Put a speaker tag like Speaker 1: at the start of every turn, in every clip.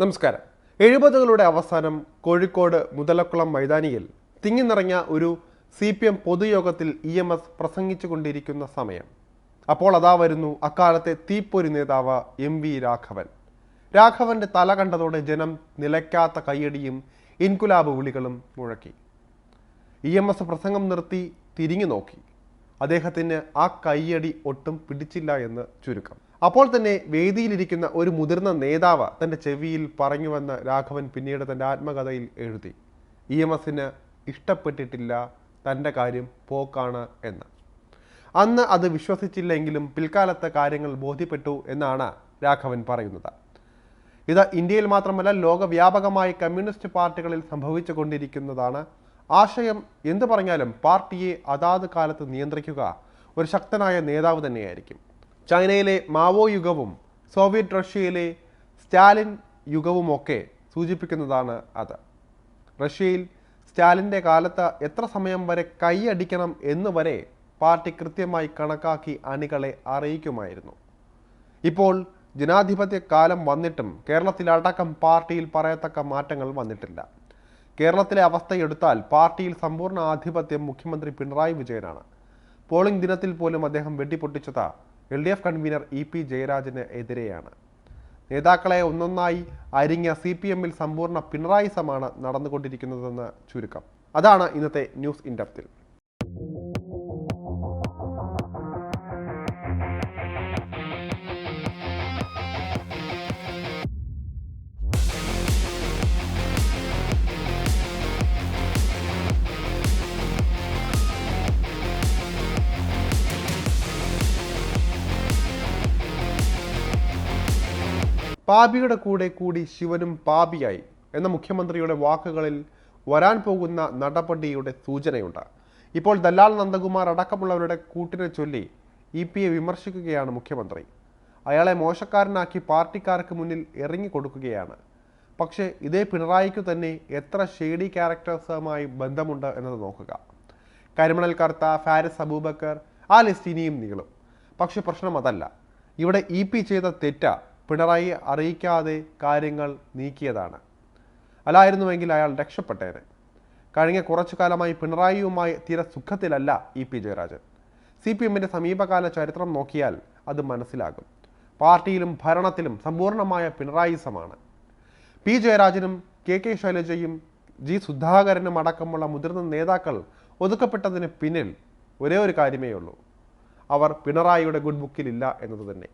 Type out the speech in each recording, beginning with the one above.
Speaker 1: നമസ്കാരം. എഴുപതുകളുടെ അവസാനം കോഴിക്കോട് മുതലക്കുളം മൈതാനിയിൽ തിങ്ങി നിറഞ്ഞ ഒരു സി പി എം പൊതുയോഗത്തിൽ ഇ എം എസ് പ്രസംഗിച്ചുകൊണ്ടിരിക്കുന്ന സമയം. അപ്പോൾ അതാ വരുന്നു അക്കാലത്തെ തീപ്പൊരി നേതാവ് എം വി രാഘവൻ. രാഘവന്റെ തല കണ്ടതോടെ ജനം നിലയ്ക്കാത്ത കയ്യടിയും ഇൻകുലാബ് വിളികളും മുഴക്കി. ഇ എം എസ് പ്രസംഗം നിർത്തി തിരിഞ്ഞു നോക്കി അദ്ദേഹത്തിന് ആ കയ്യടി ഒട്ടും പിടിച്ചില്ല എന്ന് ചുരുക്കം. അപ്പോൾ തന്നെ വേദിയിലിരിക്കുന്ന ഒരു മുതിർന്ന നേതാവ് തന്റെ ചെവിയിൽ പറഞ്ഞു വന്ന രാഘവൻ പിന്നീട് തന്റെ ആത്മകഥയിൽ എഴുതി. ഇ എം എസിന് ഇഷ്ടപ്പെട്ടിട്ടില്ല തന്റെ കാര്യം പോക്കാണ് എന്ന്. അന്ന് അത് വിശ്വസിച്ചില്ലെങ്കിലും പിൽക്കാലത്തെ കാര്യങ്ങൾ ബോധ്യപ്പെട്ടു എന്നാണ് രാഘവൻ പറയുന്നത്. ഇത് ഇന്ത്യയിൽ മാത്രമല്ല ലോകവ്യാപകമായി കമ്മ്യൂണിസ്റ്റ് പാർട്ടികളിൽ സംഭവിച്ചു കൊണ്ടിരിക്കുന്നതാണ്. ആശയം എന്തു പറഞ്ഞാലും പാർട്ടിയെ അതാത് കാലത്ത് നിയന്ത്രിക്കുക ഒരു ശക്തനായ നേതാവ് തന്നെയായിരിക്കും. ചൈനയിലെ മാവോ യുഗവും സോവിയറ്റ് റഷ്യയിലെ സ്റ്റാലിൻ യുഗവുമൊക്കെ സൂചിപ്പിക്കുന്നതാണ് അത്. റഷ്യയിൽ സ്റ്റാലിന്റെ കാലത്ത് എത്ര സമയം വരെ കൈയടിക്കണം എന്ന് വരെ പാർട്ടി കൃത്യമായി കണക്കാക്കി അണികളെ അറിയിക്കുമായിരുന്നു. ഇപ്പോൾ ജനാധിപത്യ കാലം വന്നിട്ടും കേരളത്തിലടക്കം പാർട്ടിയിൽ പറയത്തക്ക മാറ്റങ്ങൾ വന്നിട്ടില്ല. കേരളത്തിലെ അവസ്ഥയെടുത്താൽ പാർട്ടിയിൽ സമ്പൂർണ ആധിപത്യം മുഖ്യമന്ത്രി പിണറായി വിജയനാണ്. പോളിംഗ് ദിനത്തിൽ പോലും അദ്ദേഹം വെട്ടിപ്പൊട്ടിച്ചത് L D F convenor E P ജയരാജന് എതിരെയാണ്. നേതാക്കളെ ഒന്നൊന്നായി അരിഞ്ഞ സി പി എമ്മിൽ സമ്പൂർണ പിണറായിസമാണ് നടന്നുകൊണ്ടിരിക്കുന്നതെന്ന് ചുരുക്കം. അതാണ് ഇന്നത്തെ ന്യൂസ് ഇൻഡപ്തിൽ പാപിയുടെ കൂടെ കൂടി ശിവനും പാപിയായി എന്ന മുഖ്യമന്ത്രിയുടെ വാക്കുകളിൽ വരാൻ പോകുന്ന നടപടിയുടെ സൂചനയുണ്ട്. ഇപ്പോൾ ദല്ലാൽ നന്ദകുമാർ അടക്കമുള്ളവരുടെ കൂട്ടിനെ ചൊല്ലി ഇ പിയെ വിമർശിക്കുകയാണ് മുഖ്യമന്ത്രി. അയാളെ മോശക്കാരനാക്കി പാർട്ടിക്കാർക്ക് മുന്നിൽ ഇറങ്ങിക്കൊടുക്കുകയാണ്. പക്ഷേ ഇതേ പിണറായിക്ക് തന്നെ എത്ര ഷെയ്ഡി ക്യാരക്ടേഴ്സുമായി ബന്ധമുണ്ട് എന്നത് നോക്കുക. കരിമണൽ കർത്ത ഫാരിസ് അബൂബക്കർ ആ ലിസ്റ്റ് ഇനിയും നീളും. പക്ഷെ പ്രശ്നം അതല്ല. ഇവിടെ ഇ പി ചെയ്ത തെറ്റ. പിണറായി അറിയിക്കാതെ കാര്യങ്ങൾ നീക്കിയതാണ്. അല്ലായിരുന്നുവെങ്കിൽ അയാൾ രക്ഷപ്പെട്ടേനെ. കഴിഞ്ഞ കുറച്ചു കാലമായി പിണറായിയുമായി തീരെ സുഖത്തിലല്ല E P Jayarajan. C P എമ്മിന്റെ സമീപകാല ചരിത്രം നോക്കിയാൽ അത് മനസ്സിലാകും. പാർട്ടിയിലും ഭരണത്തിലും സമ്പൂർണമായ പിണറായിസമാണ്. പി ജയരാജനും കെ കെ ശൈലജയും ജി സുധാകരനും അടക്കമുള്ള മുതിർന്ന നേതാക്കൾ ഒതുക്കപ്പെട്ടതിന് പിന്നിൽ ഒരേ ഒരു കാര്യമേ ഉള്ളൂ അവർ പിണറായിയുടെ ഗുഡ് ബുക്കിലില്ല എന്നത് തന്നെ.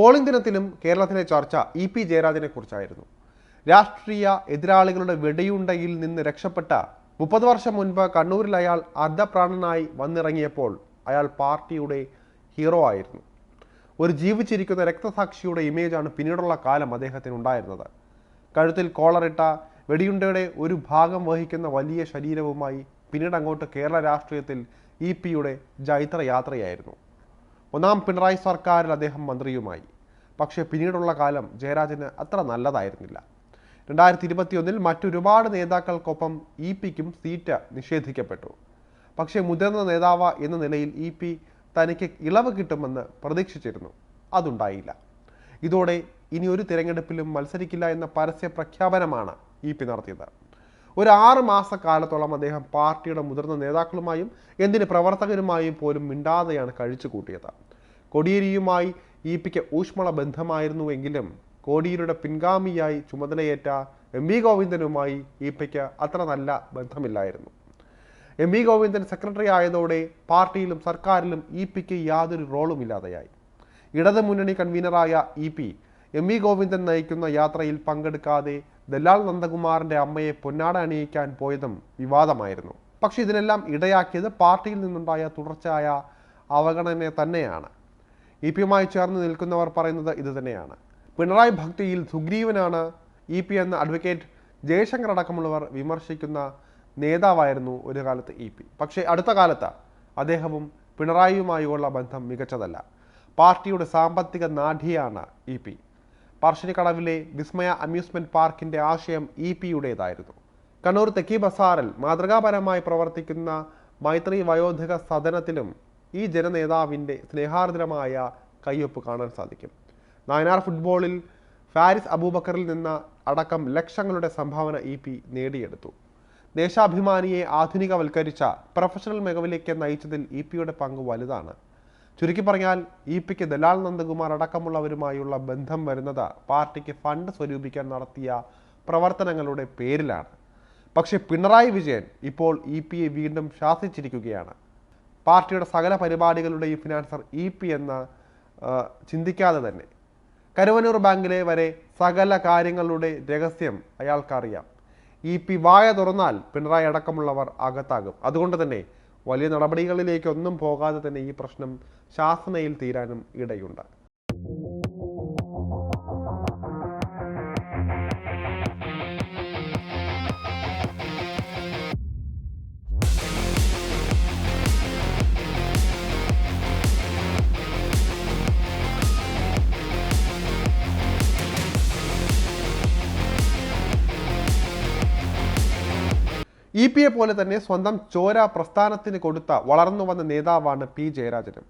Speaker 1: പോളിംഗ് ദിനത്തിലും കേരളത്തിലെ ചർച്ച ഇ പി ജയരാജനെ കുറിച്ചായിരുന്നു. രാഷ്ട്രീയ എതിരാളികളുടെ വെടിയുണ്ടയിൽ നിന്ന് രക്ഷപ്പെട്ട മുപ്പത് വർഷം മുൻപ് കണ്ണൂരിൽ അയാൾ അർദ്ധപ്രാണനായി വന്നിറങ്ങിയപ്പോൾ അയാൾ പാർട്ടിയുടെ ഹീറോ ആയിരുന്നു. ഒരു ജീവിച്ചിരിക്കുന്ന രക്തസാക്ഷിയുടെ ഇമേജാണ് പിന്നീടുള്ള കാലം അദ്ദേഹത്തിന് ഉണ്ടായിരുന്നത് കഴുത്തിൽ കോളറിട്ട വെടിയുണ്ടയുടെ ഒരു ഭാഗം വഹിക്കുന്ന വലിയ ശരീരവുമായി പിന്നീട് അങ്ങോട്ട് കേരള രാഷ്ട്രീയത്തിൽ ഇ പിയുടെ ജൈത്രയാത്രയായിരുന്നു. ഒന്നാം പിണറായി സർക്കാരിൽ അദ്ദേഹം മന്ത്രിയുമായി. പക്ഷേ പിന്നീടുള്ള കാലം ജയരാജന് അത്ര നല്ലതായിരുന്നില്ല. രണ്ടായിരത്തി ഇരുപത്തിയൊന്നിൽ മറ്റൊരുപാട് നേതാക്കൾക്കൊപ്പം ഇ പിക്കും സീറ്റ് നിഷേധിക്കപ്പെട്ടു. പക്ഷേ മുതിർന്ന നേതാവ് എന്ന നിലയിൽ ഇ പി തനിക്ക് ഇളവ് കിട്ടുമെന്ന് പ്രതീക്ഷിച്ചിരുന്നു. അതുണ്ടായില്ല. ഇതോടെ ഇനി ഒരു തിരഞ്ഞെടുപ്പിലും മത്സരിക്കില്ല എന്ന പരസ്യ പ്രഖ്യാപനമാണ് ഇ പി നടത്തിയത്. ഒരു ആറ് മാസക്കാലത്തോളം അദ്ദേഹം പാർട്ടിയുടെ മുതിർന്ന നേതാക്കളുമായും എന്തിന് പ്രവർത്തകരുമായും പോലും മിണ്ടാതെയാണ് കഴിച്ചു കൂട്ടിയത് കൊടിയേരിയുമായി ഇ പിക്ക് ഊഷ്മള ബന്ധമായിരുന്നുവെങ്കിലും കോടിയേരിയുടെ പിൻഗാമിയായി ചുമതലയേറ്റ എം വി ഗോവിന്ദനുമായി ഇ പിക്ക് അത്ര നല്ല ബന്ധമില്ലായിരുന്നു. എം വി ഗോവിന്ദൻ സെക്രട്ടറി ആയതോടെ പാർട്ടിയിലും സർക്കാരിലും ഇ പിക്ക് യാതൊരു റോളും ഇല്ലാതെയായി. ഇടത് മുന്നണി കൺവീനറായ E P M V Govindan നയിക്കുന്ന യാത്രയിൽ പങ്കെടുക്കാതെ ദല്ലാൽ നന്ദകുമാറിന്റെ അമ്മയെ പൊന്നാട അണിയിക്കാൻ പോയതും വിവാദമായിരുന്നു. പക്ഷേ ഇതിനെല്ലാം ഇടയാക്കിയത് പാർട്ടിയിൽ നിന്നുണ്ടായ തുടർച്ചയായ അവഗണന തന്നെയാണ്. ഇ പിയുമായി ചേർന്ന് നിൽക്കുന്നവർ പറയുന്നത് ഇത് തന്നെയാണ്. പിണറായി ഭക്തിയിൽ സുഗ്രീവനാണ് ഇ പി എന്ന അഡ്വക്കേറ്റ് ജയശങ്കർ അടക്കമുള്ളവർ വിമർശിക്കുന്ന നേതാവായിരുന്നു ഒരു കാലത്ത് ഇ പി. പക്ഷേ അടുത്ത കാലത്ത് അദ്ദേഹവും പിണറായിയുമായുള്ള ബന്ധം മികച്ചതല്ല. പാർട്ടിയുടെ സാമ്പത്തിക നാഠിയാണ് ഇ പി. പറശ്ശിനിക്കടവിലെ വിസ്മയ അമ്യൂസ്മെന്റ് പാർക്കിന്റെ ആശയം ഇ പിയുടേതായിരുന്നു. കണ്ണൂർ തെക്കി ബസാറിൽ മാതൃകാപരമായി പ്രവർത്തിക്കുന്ന മൈത്രി വയോധിക സദനത്തിലും ഈ ജനനേതാവിന്റെ സ്നേഹാർദ്രമായ കയ്യൊപ്പ് കാണാൻ സാധിക്കും. നായനാർ ഫുട്ബോളിൽ ഫാരിസ് അബൂബക്കറിൽ നിന്ന് അടക്കം ലക്ഷങ്ങളുടെ സംഭാവന ഇ പി നേടിയെടുത്തു. ദേശാഭിമാനിയെ ആധുനികവൽക്കരിച്ച പ്രൊഫഷണൽ മികവിലേക്ക് നയിച്ചതിൽ ഇ പിയുടെ പങ്ക് വലുതാണ്. ചുരുക്കി പറഞ്ഞാൽ ഇ പിക്ക് ദലാൽ നന്ദകുമാർ അടക്കമുള്ളവരുമായുള്ള ബന്ധം വരുന്നത് പാർട്ടിക്ക് ഫണ്ട് സ്വരൂപിക്കാൻ നടത്തിയ പ്രവർത്തനങ്ങളുടെ പേരിലാണ്. പക്ഷേ പിണറായി വിജയൻ ഇപ്പോൾ ഇ പിയെ വീണ്ടും ശാസിച്ചിരിക്കുകയാണ്. പാർട്ടിയുടെ സകല പരിപാടികളുടെയും ഫിനാൻസർ ഇ പി എന്ന് ചിന്തിക്കാതെ തന്നെ. കരുവനൂർ ബാങ്കിലെ വരെ സകല കാര്യങ്ങളുടെ രഹസ്യം അയാൾക്കറിയാം. ഇ പി വായ തുറന്നാൽ പിണറായി അടക്കമുള്ളവർ അകത്താകും. അതുകൊണ്ട് തന്നെ വലിയ നടപടികളിലേക്കൊന്നും പോകാതെ തന്നെ ഈ പ്രശ്നം ശാസനയിൽ തീരാനും ഇടയുണ്ട്. ഇ പി എ പോലെ തന്നെ സ്വന്തം ചോര പ്രസ്ഥാനത്തിന് കൊടുത്ത വളർന്നു വന്ന നേതാവാണ് പി ജയരാജനും.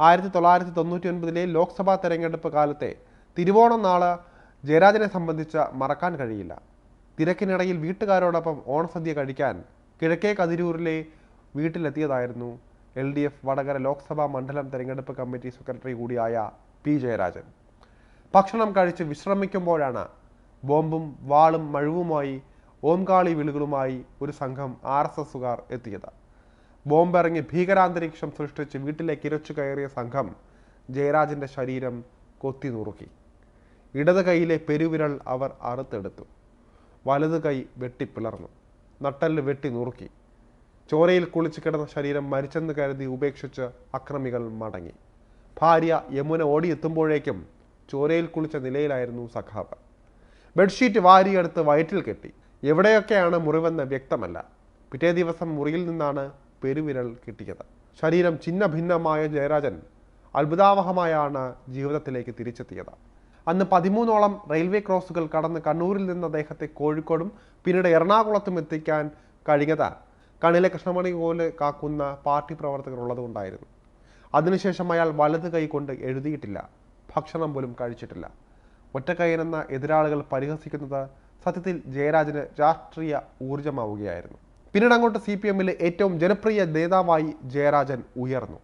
Speaker 1: ആയിരത്തി തൊള്ളായിരത്തി തൊണ്ണൂറ്റി ഒൻപതിലെ ലോക്സഭാ തെരഞ്ഞെടുപ്പ് കാലത്തെ തിരുവോണം നാൾ ജയരാജനെ സംബന്ധിച്ച് മറക്കാൻ കഴിയില്ല. തിരക്കിനിടയിൽ വീട്ടുകാരോടൊപ്പം ഓണസദ്യ കഴിക്കാൻ കിഴക്കേ കതിരൂരിലെ വീട്ടിലെത്തിയതായിരുന്നു L D F Vadakara Lok Sabha മണ്ഡലം തെരഞ്ഞെടുപ്പ് കമ്മിറ്റി സെക്രട്ടറി കൂടിയായ പി ജയരാജൻ. ഭക്ഷണം കഴിച്ച് വിശ്രമിക്കുമ്പോഴാണ് ബോംബും വാളും മഴുവുമായി ഓംകാളി വിളികളുമായി ഒരു സംഘം ആർ എസ് എസുകാർ എത്തിയത്. ബോംബെറങ്ങി ഭീകരാന്തരീക്ഷം സൃഷ്ടിച്ച് വീട്ടിലേക്ക് ഇരച്ചു കയറിയ സംഘം ജയരാജന്റെ ശരീരം കൊത്തി നുറുക്കി. ഇടത് കൈയിലെ പെരുവിരൽ അവർ അറുത്തെടുത്തു. വലത് കൈ വെട്ടിപ്പിളർന്നു നട്ടൽ വെട്ടി നുറുക്കി. ചോരയിൽ കുളിച്ചു കിടന്ന ശരീരം മരിച്ചെന്ന് കരുതി ഉപേക്ഷിച്ച് അക്രമികൾ മടങ്ങി. ഭാര്യ യമുന ഓടിയെത്തുമ്പോഴേക്കും ചോരയിൽ കുളിച്ച നിലയിലായിരുന്നു സഖാവ്. ബെഡ്ഷീറ്റ് വാരിയെടുത്ത് വയറ്റിൽ കെട്ടി. എവിടെയൊക്കെയാണ് മുറിവെന്ന് വ്യക്തമല്ല. പിറ്റേ ദിവസം മുറിയിൽ നിന്നാണ് പെരുവിരൽ കിട്ടിയത്. ശരീരം ചിന്ന ഭിന്നമായ ജയരാജൻ അത്ഭുതാവഹമായാണ് ജീവിതത്തിലേക്ക് തിരിച്ചെത്തിയത്. അന്ന് പതിമൂന്നോളം റെയിൽവേ ക്രോസുകൾ കടന്ന് കണ്ണൂരിൽ നിന്ന് അദ്ദേഹത്തെ കോഴിക്കോടും പിന്നീട് എറണാകുളത്തും എത്തിക്കാൻ കഴിഞ്ഞത് കണ്ണിലെ കൃഷ്ണമണി പോലെ കാക്കുന്ന പാർട്ടി പ്രവർത്തകർ ഉള്ളതുകൊണ്ടായിരുന്നു. അതിനുശേഷം അയാൾ വലത് കൈ കൊണ്ട് എഴുതിയിട്ടില്ല. ഭക്ഷണം പോലും കഴിച്ചിട്ടില്ല. ഒറ്റക്കൈനെന്ന എതിരാളികൾ പരിഹസിക്കുന്നത് സത്യത്തിൽ ജയരാജന് രാഷ്ട്രീയ ഊർജമാവുകയായിരുന്നു പിന്നീട് അങ്ങോട്ട് സി പി എമ്മിലെ ഏറ്റവും ജനപ്രിയ നേതാവായി ജയരാജൻ ഉയർന്നു.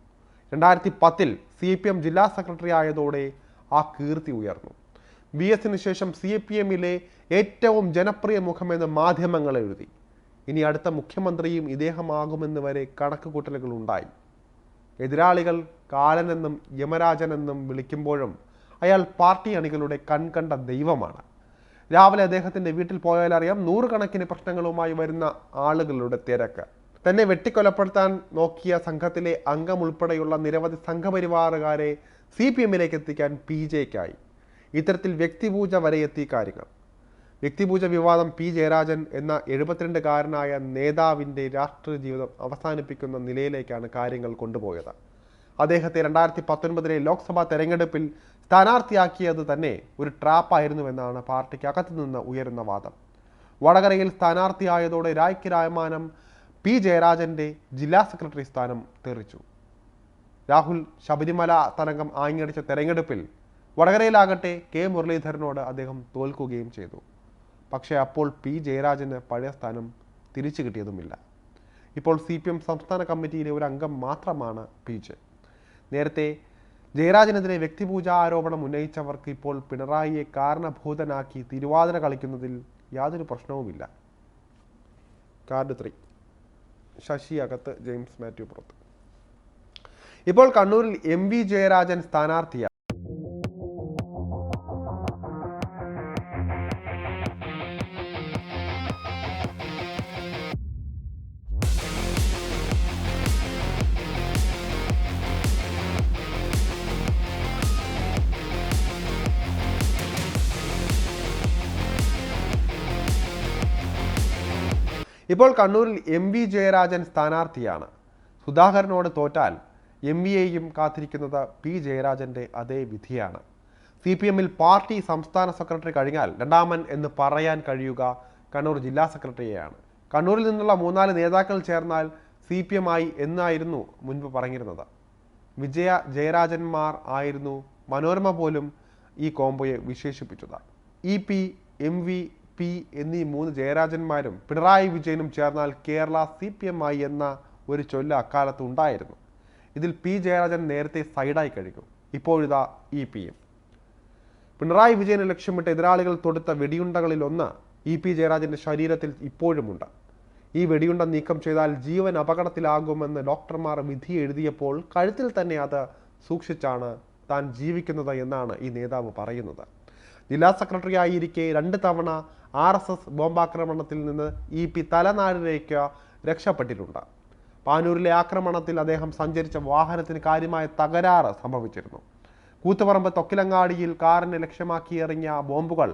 Speaker 1: രണ്ടായിരത്തി പത്തിൽ സി പി എം ജില്ലാ സെക്രട്ടറി ആയതോടെ ആ കീർത്തി ഉയർന്നു. ബി എസിന് ശേഷം സി പി എമ്മിലെ ഏറ്റവും ജനപ്രിയ മുഖമെന്ന് മാധ്യമങ്ങൾ എഴുതി. ഇനി അടുത്ത മുഖ്യമന്ത്രിയും ഇദ്ദേഹമാകുമെന്ന് വരെ കണക്കുകൂട്ടലുകൾ ഉണ്ടായി. എതിരാളികൾ കാലനെന്നും യമരാജനെന്നും വിളിക്കുമ്പോഴും അയാൾ പാർട്ടി അണികളുടെ കൺകണ്ട ദൈവമാണ്. രാവിലെ അദ്ദേഹത്തിന്റെ വീട്ടിൽ പോയാൽ അറിയാം നൂറുകണക്കിന് പ്രശ്നങ്ങളുമായി വരുന്ന ആളുകളുടെ തിരക്ക്. തന്നെ വെട്ടിക്കൊലപ്പെടുത്താൻ നോക്കിയ സംഘത്തിലെ അംഗം ഉൾപ്പെടെയുള്ള നിരവധി സംഘപരിവാറുകാരെ സി പി എമ്മിലേക്ക് എത്തിക്കാൻ പി ജെക്കായി. ഇത്തരത്തിൽ വ്യക്തിപൂജ വരെ എത്തി കാര്യങ്ങൾ. വ്യക്തിപൂജ വിവാദം പി ജയരാജൻ എന്ന എഴുപത്തിരണ്ടുകാരനായ നേതാവിന്റെ രാഷ്ട്രീയ ജീവിതം അവസാനിപ്പിക്കുന്ന നിലയിലേക്കാണ് കാര്യങ്ങൾ കൊണ്ടുപോയത്. അദ്ദേഹത്തെ രണ്ടായിരത്തി പത്തൊൻപതിലെ ലോക്സഭാ തെരഞ്ഞെടുപ്പിൽ സ്ഥാനാർത്ഥിയാക്കിയത് തന്നെ ഒരു ട്രാപ്പായിരുന്നുവെന്നാണ് പാർട്ടിക്ക് അകത്തു നിന്ന് ഉയരുന്ന വാദം. വടകരയിൽ സ്ഥാനാർത്ഥിയായതോടെ രായ്ക്ക് രായമാനം പി ജയരാജന്റെ ജില്ലാ സെക്രട്ടറി സ്ഥാനം തെറിച്ചു. രാഹുൽ ശബരിമല തരംഗം ആങ്ങിയടിച്ച തെരഞ്ഞെടുപ്പിൽ വടകരയിലാകട്ടെ കെ മുരളീധരനോട് അദ്ദേഹം തോൽക്കുകയും ചെയ്തു. പക്ഷേ അപ്പോൾ പി ജയരാജന് പഴയ സ്ഥാനം തിരിച്ചു കിട്ടിയതുമില്ല. ഇപ്പോൾ സി പി എം സംസ്ഥാന കമ്മിറ്റിയിലെ ഒരു അംഗം മാത്രമാണ് പി ജെ. നേരത്തെ ജയരാജനെതിരെ വ്യക്തിപൂജ ആരോപണം ഉന്നയിച്ചവർക്ക് ഇപ്പോൾ പിണറായിയെ കാരണഭൂതനാക്കി തിരുവാതിര കളിക്കുന്നതിൽ യാതൊരു പ്രശ്നവുമില്ല. Card three. ശശി അകത്ത് ജെയിംസ് മാത്യു പുറത്ത്. ഇപ്പോൾ കണ്ണൂരിൽ എം വി ജയരാജൻ സ്ഥാനാർത്ഥിയാണ് ഇപ്പോൾ കണ്ണൂരിൽ എം വി ജയരാജൻ സ്ഥാനാർത്ഥിയാണ്. സുധാകരനോട് തോറ്റാൽ എം വി എയും കാത്തിരിക്കുന്നത് പി ജയരാജന്റെ അതേ വിധിയാണ്. സി പി എമ്മിൽ പാർട്ടി സംസ്ഥാന സെക്രട്ടറി കഴിഞ്ഞാൽ രണ്ടാമൻ എന്ന് പറയാൻ കഴിയുക കണ്ണൂർ ജില്ലാ സെക്രട്ടറിയെയാണ്. കണ്ണൂരിൽ നിന്നുള്ള മൂന്നാൽ നേതാക്കൾ ചേർന്നാൽ സി പി എം ആയി എന്നായിരുന്നു മുൻപ് പറഞ്ഞിരുന്നത്. വിജയ ജയരാജന്മാർ ആയിരുന്നു മനോരമ പോലും ഈ കോംബോയെ വിശേഷിപ്പിച്ചത്. E P M V P എന്നീ മൂന്ന് ജയരാജന്മാരും പിണറായി വിജയനും ചേർന്നാൽ കേരള സി പി എം ആയി എന്ന ഒരു ചൊല്ല് അക്കാലത്ത് ഉണ്ടായിരുന്നു. ഇതിൽ പി ജയരാജൻ നേരത്തെ സൈഡായി കഴിഞ്ഞു ഇപ്പോഴിതാ ഇ പി എം. പിണറായി വിജയനെ ലക്ഷ്യമിട്ട് എതിരാളികൾ തൊടുത്ത വെടിയുണ്ടകളിലൊന്ന് ഇ പി ജയരാജന്റെ ശരീരത്തിൽ ഇപ്പോഴുമുണ്ട്. ഈ വെടിയുണ്ട നീക്കം ചെയ്താൽ ജീവൻ അപകടത്തിലാകുമെന്ന് ഡോക്ടർമാർ വിധി എഴുതിയപ്പോൾ കഴുത്തിൽ തന്നെ അത് സൂക്ഷിച്ചാണ് താൻ ജീവിക്കുന്നത് എന്നാണ് ഈ നേതാവ് പറയുന്നത്. ജില്ലാ സെക്രട്ടറി ആയിരിക്കെ രണ്ട് തവണ ആർ എസ് എസ് ബോംബാക്രമണത്തിൽ നിന്ന് ഇ പി തലനാടിലേക്ക് രക്ഷപ്പെട്ടിട്ടുണ്ട്. പാനൂരിലെ ആക്രമണത്തിൽ അദ്ദേഹം സഞ്ചരിച്ച വാഹനത്തിന് കാര്യമായ തകരാറ് സംഭവിച്ചിരുന്നു. കൂത്തുപറമ്പ് തൊക്കിലങ്ങാടിയിൽ കാറിനെ ലക്ഷ്യമാക്കി എറിഞ്ഞ ബോംബുകൾ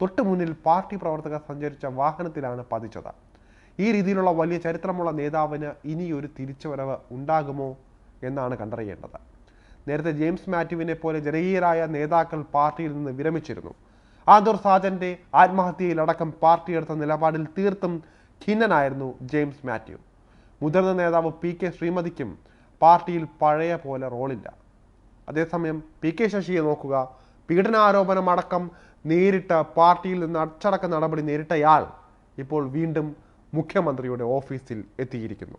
Speaker 1: തൊട്ടു മുന്നിൽ പാർട്ടി പ്രവർത്തകർ സഞ്ചരിച്ച വാഹനത്തിലാണ് പതിച്ചത്. ഈ രീതിയിലുള്ള വലിയ ചരിത്രമുള്ള നേതാവിന് ഇനിയൊരു തിരിച്ചുവരവ് ഉണ്ടാകുമോ എന്നാണ് കണ്ടറിയേണ്ടത്. നേരത്തെ ജെയിംസ് മാത്യുവിനെ പോലെ ജനകീയരായ നേതാക്കൾ പാർട്ടിയിൽ നിന്ന് വിരമിച്ചിരുന്നു. ആദൂർ സാജന്റെ ആത്മഹത്യയിലടക്കം പാർട്ടി എടുത്ത നിലപാടിൽ തീർത്തും ഖിന്നനായിരുന്നു ജെയിംസ് മാത്യു. മുതിർന്ന നേതാവ് പി കെ ശ്രീമതിക്കും പാർട്ടിയിൽ പഴയ പോലെ റോളില്ല. അതേസമയം പി കെ ശശിയെ നോക്കുക പീഡനാരോപണം അടക്കം നേരിട്ട പാർട്ടിയിൽ നിന്ന് അച്ചടക്ക നടപടി നേരിട്ടയാൾ ഇപ്പോൾ വീണ്ടും മുഖ്യമന്ത്രിയുടെ ഓഫീസിൽ എത്തിയിരിക്കുന്നു.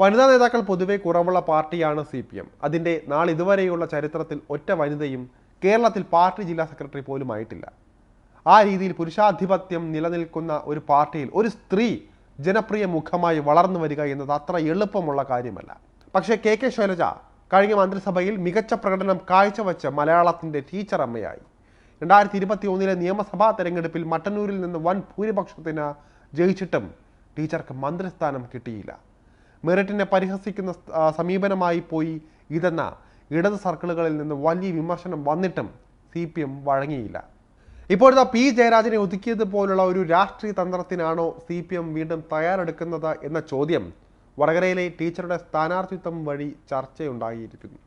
Speaker 1: വനിതാ നേതാക്കൾ പൊതുവെ കുറവുള്ള പാർട്ടിയാണ് സി പി എം അതിന്റെ നാളിതുവരെയുള്ള ചരിത്രത്തിൽ ഒറ്റ വനിതയും കേരളത്തിൽ പാർട്ടി ജില്ലാ സെക്രട്ടറി പോലും ആയിട്ടില്ല. ആ രീതിയിൽ പുരുഷാധിപത്യം നിലനിൽക്കുന്ന ഒരു പാർട്ടിയിൽ ഒരു സ്ത്രീ ജനപ്രിയ മുഖമായി വളർന്നു വരിക എന്നത് അത്ര എളുപ്പമുള്ള കാര്യമല്ല. പക്ഷേ കെ കെ ശൈലജ കഴിഞ്ഞ മന്ത്രിസഭയിൽ മികച്ച പ്രകടനം കാഴ്ചവെച്ച മലയാളത്തിന്റെ ടീച്ചർ അമ്മയായി. രണ്ടായിരത്തി ഇരുപത്തി ഒന്നിലെ നിയമസഭാ തെരഞ്ഞെടുപ്പിൽ മട്ടന്നൂരിൽ നിന്ന് വൻ ഭൂരിപക്ഷത്തിന് ജയിച്ചിട്ടും ടീച്ചർക്ക് മന്ത്രിസ്ഥാനം കിട്ടിയില്ല. മെറിറ്റിനെ പരിഹസിക്കുന്ന സമീപനമായി പോയി ഇതെന്ന ഇടത് സർക്കിളുകളിൽ നിന്ന് വലിയ വിമർശനം വന്നിട്ടും സി പി എം വഴങ്ങിയില്ല. ഇപ്പോഴത്തെ പി ജയരാജനെ ഒതുക്കിയത് പോലുള്ള ഒരു രാഷ്ട്രീയ തന്ത്രത്തിനാണോ സി പി എം വീണ്ടും തയ്യാറെടുക്കുന്നത് എന്ന ചോദ്യം വടകരയിലെ ടീച്ചറുടെ സ്ഥാനാർത്ഥിത്വം വഴി ചർച്ചയുണ്ടായിരിക്കുന്നു.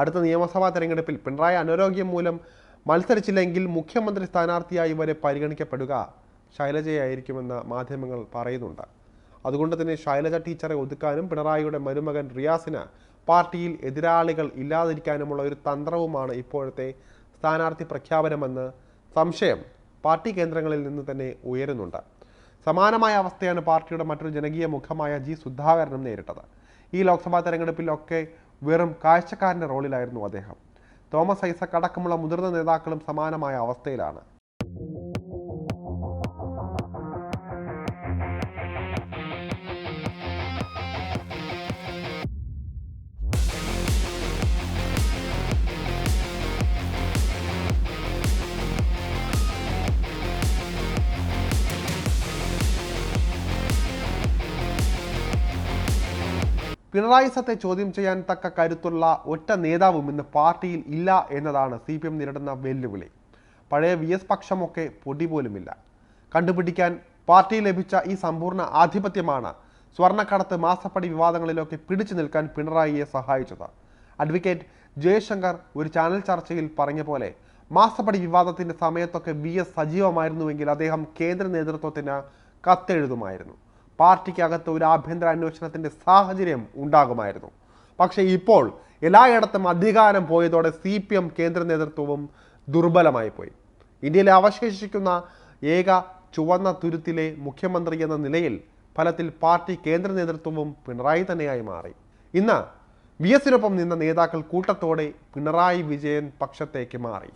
Speaker 1: അടുത്ത നിയമസഭാ തെരഞ്ഞെടുപ്പിൽ പിണറായി അനാരോഗ്യം മൂലം മത്സരിച്ചില്ലെങ്കിൽ മുഖ്യമന്ത്രി സ്ഥാനാർത്ഥിയായി വരെ പരിഗണിക്കപ്പെടുക ശൈലജയായിരിക്കുമെന്ന് മാധ്യമങ്ങൾ പറയുന്നുണ്ട്. അതുകൊണ്ട് തന്നെ ശൈലജ ടീച്ചറെ ഒതുക്കാനും പിണറായിയുടെ മരുമകൻ റിയാസിന് പാർട്ടിയിൽ എതിരാളികൾ ഇല്ലാതിരിക്കാനുമുള്ള ഒരു തന്ത്രവുമാണ് ഇപ്പോഴത്തെ സ്ഥാനാർത്ഥി പ്രഖ്യാപനമെന്ന് സംശയം പാർട്ടി കേന്ദ്രങ്ങളിൽ നിന്ന് തന്നെ ഉയരുന്നുണ്ട്. സമാനമായ അവസ്ഥയാണ് പാർട്ടിയുടെ മറ്റൊരു ജനകീയ മുഖമായ ജി സുധാകരനും നേരിട്ടത്. ഈ ലോക്സഭാ തെരഞ്ഞെടുപ്പിലൊക്കെ വെറും കാഴ്ചക്കാരന്റെ റോളിലായിരുന്നു അദ്ദേഹം. തോമസ് ഐസക് അടക്കമുള്ള മുതിർന്ന നേതാക്കളും സമാനമായ അവസ്ഥയിലാണ്. പിണറായി സത്തെ ചോദ്യം ചെയ്യാൻ തക്ക കരുത്തുള്ള ഒറ്റ നേതാവും ഇന്ന് പാർട്ടിയിൽ ഇല്ല എന്നതാണ് സി പി എം നേരിടുന്ന വെല്ലുവിളി. പഴയ വി എസ് പക്ഷമൊക്കെ പൊടി പോലുമില്ല. കണ്ടുപിടിക്കാൻ പാർട്ടി ലഭിച്ച ഈ സമ്പൂർണ ആധിപത്യമാണ് സ്വർണക്കടത്ത് മാസപ്പടി വിവാദങ്ങളിലൊക്കെ പിടിച്ചു നിൽക്കാൻ പിണറായിയെ സഹായിച്ചത്. അഡ്വക്കേറ്റ് ജയശങ്കർ ഒരു ചാനൽ ചർച്ചയിൽ പറഞ്ഞ പോലെ മാസപ്പടി വിവാദത്തിന്റെ സമയത്തൊക്കെ വി എസ് സജീവമായിരുന്നുവെങ്കിൽ അദ്ദേഹം കേന്ദ്ര നേതൃത്വത്തിന് കത്തെഴുതുമായിരുന്നു. പാർട്ടിക്കകത്ത് ഒരു ആഭ്യന്തര അന്വേഷണത്തിന്റെ സാഹചര്യം ഉണ്ടാകുമായിരുന്നു. പക്ഷേ ഇപ്പോൾ എല്ലായിടത്തും അധികാരം പോയതോടെ സി പി എം കേന്ദ്ര നേതൃത്വവും ദുർബലമായി പോയി ഇന്ത്യയിലെ അവശേഷിക്കുന്ന ഏക ചുവന്ന തുരുത്തിലെ മുഖ്യമന്ത്രി എന്ന നിലയിൽ ഫലത്തിൽ പാർട്ടി കേന്ദ്ര നേതൃത്വവും പിണറായി തന്നെയായി മാറി. ഇന്ന് വി എസിനൊപ്പം നിന്ന നേതാക്കൾ കൂട്ടത്തോടെ പിണറായി വിജയൻ പക്ഷത്തേക്ക് മാറി.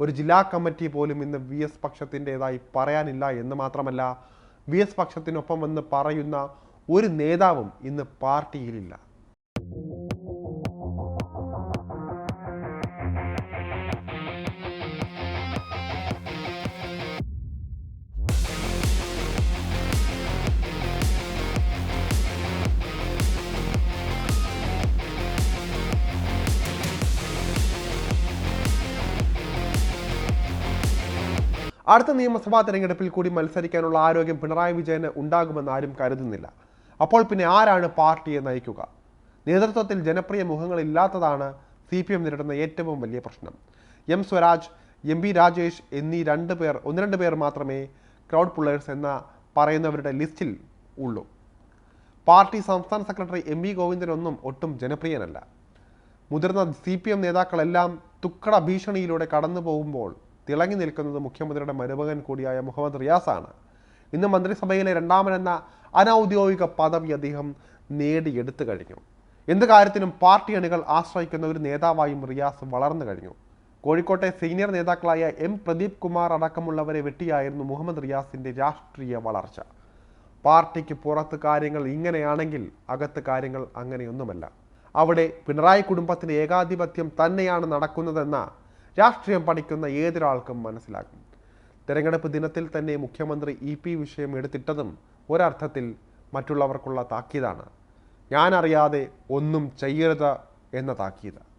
Speaker 1: ഒരു ജില്ലാ കമ്മിറ്റി പോലും ഇന്ന് വി എസ് പക്ഷത്തിന്റെതായി പറയാനില്ല എന്ന് മാത്രമല്ല വി എസ് പക്ഷത്തിനൊപ്പം എന്ന് പറയുന്ന ഒരു നേതാവും ഇന്ന് പാർട്ടിയിലില്ല. അടുത്ത നിയമസഭാ തെരഞ്ഞെടുപ്പിൽ കൂടി മത്സരിക്കാനുള്ള ആരോഗ്യം പിണറായി വിജയന് ഉണ്ടാകുമെന്ന് ആരും കരുതുന്നില്ല. അപ്പോൾ പിന്നെ ആരാണ് പാർട്ടിയെ നയിക്കുക? നേതൃത്വത്തിൽ ജനപ്രിയ മുഖങ്ങളില്ലാത്തതാണ് സി പി എം നേരിടുന്ന ഏറ്റവും വലിയ പ്രശ്നം. M Swaraj M P Rajesh എന്നീ രണ്ട് പേർ ഒന്ന് രണ്ട് പേർ മാത്രമേ ക്രൗഡ് പുള്ളേഴ്സ് എന്ന പറയുന്നവരുടെ ലിസ്റ്റിൽ ഉള്ളൂ. പാർട്ടി സംസ്ഥാന സെക്രട്ടറി എം വി ഗോവിന്ദനൊന്നും ഒട്ടും ജനപ്രിയനല്ല. മുതിർന്ന സി പി എം നേതാക്കളെല്ലാം തുക്കട ഭീഷണിയിലൂടെ കടന്നു പോകുമ്പോൾ തിളങ്ങി നിൽക്കുന്നത് മുഖ്യമന്ത്രിയുടെ മരുമകൻ കൂടിയായ മുഹമ്മദ് റിയാസാണ്. ഇന്ന് മന്ത്രിസഭയിലെ രണ്ടാമനെന്ന അനൗദ്യോഗിക പദവി അദ്ദേഹം നേടിയെടുത്തു കഴിഞ്ഞു. എന്ത് കാര്യത്തിനും പാർട്ടി അണികൾ ആശ്രയിക്കുന്ന ഒരു നേതാവായും റിയാസ് വളർന്നു കഴിഞ്ഞു. കോഴിക്കോട്ടെ സീനിയർ നേതാക്കളായ എം പ്രദീപ് കുമാർ അടക്കമുള്ളവരെ വെട്ടിയായിരുന്നു മുഹമ്മദ് റിയാസിന്റെ രാഷ്ട്രീയ വളർച്ച. പാർട്ടിക്ക് പുറത്ത് കാര്യങ്ങൾ ഇങ്ങനെയാണെങ്കിൽ അകത്ത് കാര്യങ്ങൾ അങ്ങനെയൊന്നുമല്ല. അവിടെ പിണറായി കുടുംബത്തിന് ഏകാധിപത്യം തന്നെയാണ് നടക്കുന്നതെന്ന രാഷ്ട്രീയം പഠിക്കുന്ന ഏതൊരാൾക്കും മനസ്സിലാകും. തെരഞ്ഞെടുപ്പ് ദിനത്തിൽ തന്നെ മുഖ്യമന്ത്രി ഇ പി വിഷയം എടുത്തിട്ടതും ഒരർത്ഥത്തിൽ മറ്റുള്ളവർക്കുള്ള താക്കീതാണ്. ഞാനറിയാതെ ഒന്നും ചെയ്യരുത് എന്ന താക്കീത്.